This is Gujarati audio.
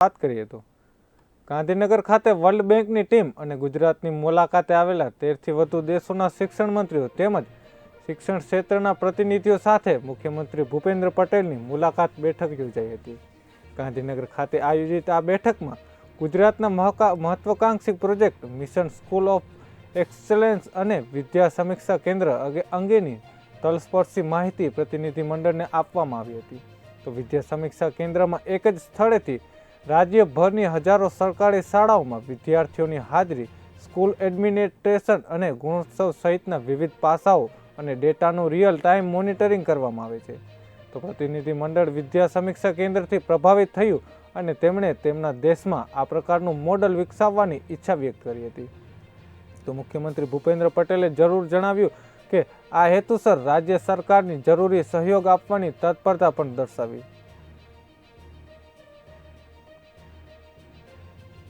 વાત કરીએ તો. ગાંધીનગર ખાતે વર્લ્ડ બેંકની ટીમ અને ગુજરાતની મુલાકાતે આવેલા તેરથી વધુ દેશોના શિક્ષણ મંત્રીઓ તેમજ શિક્ષણ ક્ષેત્રના પ્રતિનિધિઓ સાથે મુખ્યમંત્રી ભૂપેન્દ્ર પટેલની મુલાકાત બેઠક યોજાઈ હતી. ગાંધીનગર ખાતે આયોજિત આ બેઠકમાં ગુજરાતના મહત્વાકાંક્ષી project mission school of excellence અને વિદ્યા સમીક્ષા કેન્દ્ર અંગેની તલસ્પર્શી માહિતી પ્રતિનિધિમંડળને આપવામાં આવી હતી. તો વિદ્યા સમીક્ષા કેન્દ્રમાં એક જ સ્થળેથી રાજ્યભરની હજારો સરકારી શાળાઓમાં વિદ્યાર્થીઓની હાજરી, સ્કૂલ એડમિનિસ્ટ્રેશન અને ગુણોત્સવ સહિતના વિવિધ પાસાઓ અને ડેટાનું રિયલ ટાઈમ મોનિટરિંગ કરવામાં આવે છે. તો પ્રતિનિધિ મંડળ વિદ્યા સમીક્ષા કેન્દ્રથી પ્રભાવિત થયું અને તેમણે તેમના દેશમાં આ પ્રકારનું મોડલ વિકસાવવાની ઈચ્છા વ્યક્ત કરી હતી. તો મુખ્યમંત્રી ભૂપેન્દ્ર પટેલે જરૂર જણાવ્યું કે આ હેતુસર રાજ્ય સરકારની જરૂરી સહયોગ આપવાની તત્પરતા પણ દર્શાવી.